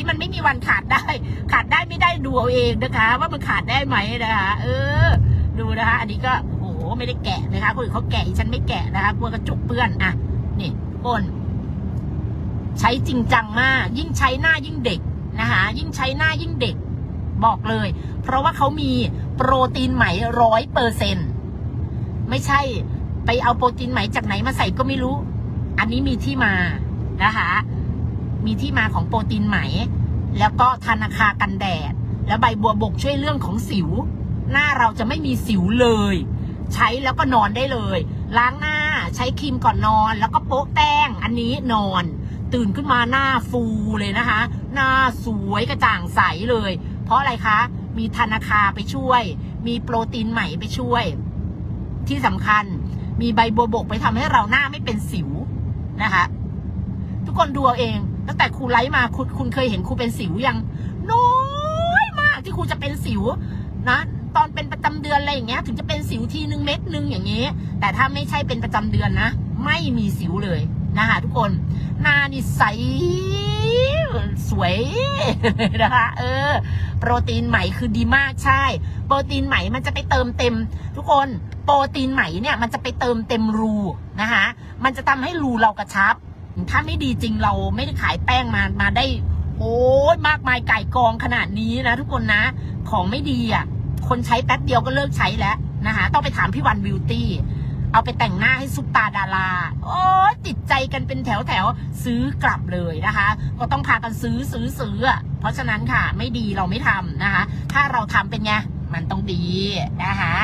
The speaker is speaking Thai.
นี้มันไม่มีวันขาดได้ ขาดได้ไม่ได้ดูเอาเองนะคะ ว่ามันขาดได้ไหมนะคะ เออ ดูนะคะ อันนี้ก็โอ้โหไม่ได้แกะนะคะคนอื่นเขาแกะฉันไม่แกะนะคะกลัวกระจุกเปื้อนอะนี่ก้นใช้จริงจังมาก ยิ่งใช้หน้ายิ่งเด็กนะคะ ยิ่งใช้หน้ายิ่งเด็ก บอกเลย เพราะว่าเขามีโปรตีนไหมร้อยเปอร์เซ็นไม่ใช่ไปเอาโปรตีนไหมจากไหนมาใส่ก็ไม่รู้ อันนี้มีที่มานะคะ มีที่มาของโปรตีนไหม แล้วก็ธนาคากันแดด แล้วใบบัวบกช่วยเรื่องของสิว หน้าเราจะไม่มีสิวเลย ใช้แล้วก็นอนได้เลย ล้างหน้าใช้ครีมก่อนนอน แล้วก็โป๊ะแป้งอันนี้นอน ตื่นขึ้นมาหน้าฟูเลยนะคะ หน้าสวยกระจ่างใสเลย เพราะอะไรคะ มีธนาคาไปช่วย มีโปรตีนใหม่ไปช่วย ที่สำคัญมีใบบัวบกไปทำให้เราหน้าไม่เป็นสิวนะคะ ทุกคนดูเอาเอง ตั้งแต่ครูไลฟ์มาคุณคุณเคยเห็นครูเป็นสิวยังน้อยมากที่ครูจะเป็นสิวนะตอนเป็นประจำเดือนอะไรอย่างเงี้ย ถึงจะเป็นสิวทีนึงเม็ดนึงอย่างเงี้ยแต่ถ้าไม่ใช่เป็นประจำเดือนนะไม่มีสิวเลยนะคะทุกคนหน้านี่ใสสวยนะคะเออ โปรตีนไหมคือดีมากใช่ โปรตีนไหมมันจะไปเติมเต็ม ทุกคนโปรตีนไหมเนี่ยมันจะไปเติมเต็มรูนะคะมันจะทำให้รูเรากระชับ ถ้าไม่ดีจริงเราไม่ได้ขายแป้งมามาได้ โอ้ยมากมายไก่กองขนาดนี้นะทุกคนนะ ของไม่ดีอะ คนใช้แป๊บเดียวก็เลิกใช้แล้วนะคะ ต้องไปถามพี่วันบิวตี้เอาไปแต่งหน้าให้ซุปตาดารา โอ้ยติดใจกันเป็นแถวแถวซื้อกลับเลยนะคะ ก็ต้องพากันซื้อซื้อซื้อ เพราะฉะนั้นค่ะ ไม่ดีเราไม่ทำนะคะ ถ้าเราทำเป็นไง มันต้องดีนะคะ